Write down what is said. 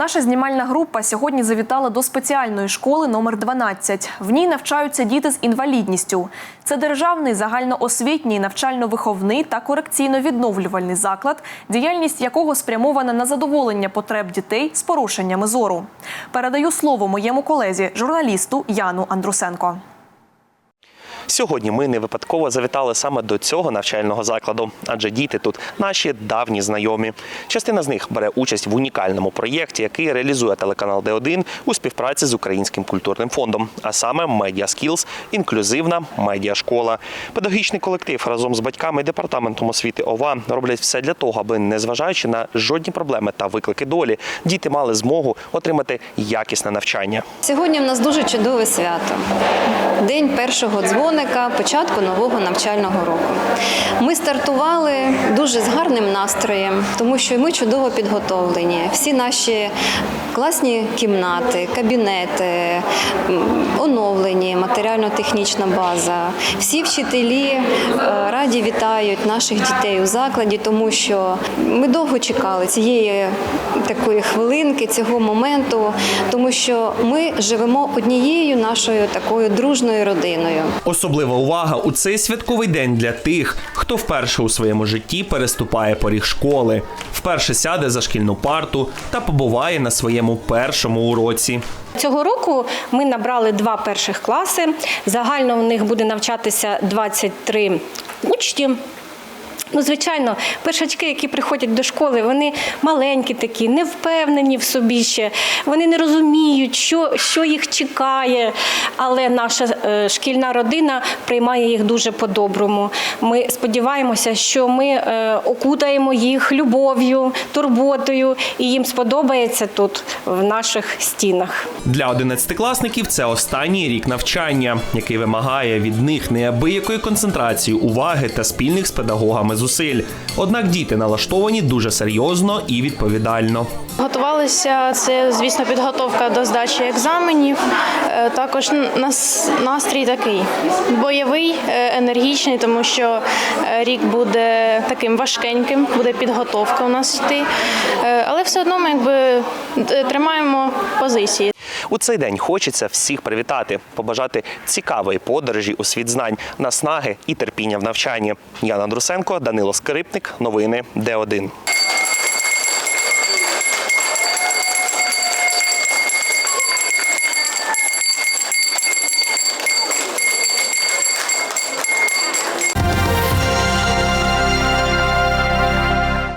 Наша знімальна група сьогодні завітала до спеціальної школи номер 12. В ній навчаються діти з інвалідністю. Це державний загальноосвітній навчально-виховний та корекційно-відновлювальний заклад, діяльність якого спрямована на задоволення потреб дітей з порушеннями зору. Передаю слово моєму колезі, журналісту Яну Андрусенко. Сьогодні ми не випадково завітали саме до цього навчального закладу, адже діти тут наші давні знайомі. Частина з них бере участь в унікальному проєкті, який реалізує телеканал Д1 у співпраці з Українським культурним фондом, а саме Media Skills – інклюзивна медіашкола. Педагогічний колектив разом з батьками і департаментом освіти ОВА роблять все для того, аби, незважаючи на жодні проблеми та виклики долі, діти мали змогу отримати якісне навчання. Сьогодні в нас дуже чудове свято. День першого дзвоника, початку нового навчального року. Ми стартували дуже з гарним настроєм, тому що ми чудово підготовлені. Всі наші класні кімнати, кабінети, оновлені, матеріально-технічна база. Всі вчителі е, раді вітають наших дітей у закладі, тому що ми довго чекали цієї такої хвилинки, цього моменту, тому що ми живемо однією нашою такою дружною родиною. Особлива увага у цей святковий день для тих, хто вперше у своєму житті переступає поріг школи, вперше сяде за шкільну парту та побуває на своєму першому уроці. Цього року ми набрали два перших класи. Загально в них буде навчатися 23 учні. Ну, звичайно, першачки, які приходять до школи, вони маленькі такі, не впевнені в собі ще, вони не розуміють, що, що їх чекає. Але наша е, шкільна родина приймає їх дуже по-доброму. Ми сподіваємося, що ми е, окутаємо їх любов'ю, турботою, і їм сподобається тут, в наших стінах. Для одинадцятикласників це останній рік навчання, який вимагає від них неабиякої концентрації уваги та спільних з педагогами зусиль. Однак діти налаштовані дуже серйозно і відповідально. Готувалися це, звісно, підготовка до здачі екзаменів. Е, Також нас настрій такий бойовий, е, енергічний, тому що е, рік буде таким важкеньким, буде підготовка у нас йти. Але все одно ми якби тримаємо позиції. У цей день хочеться всіх привітати, побажати цікавої подорожі у світ знань, наснаги і терпіння в навчанні. Яна Андрусенко, Данило Скрипник, новини Д1.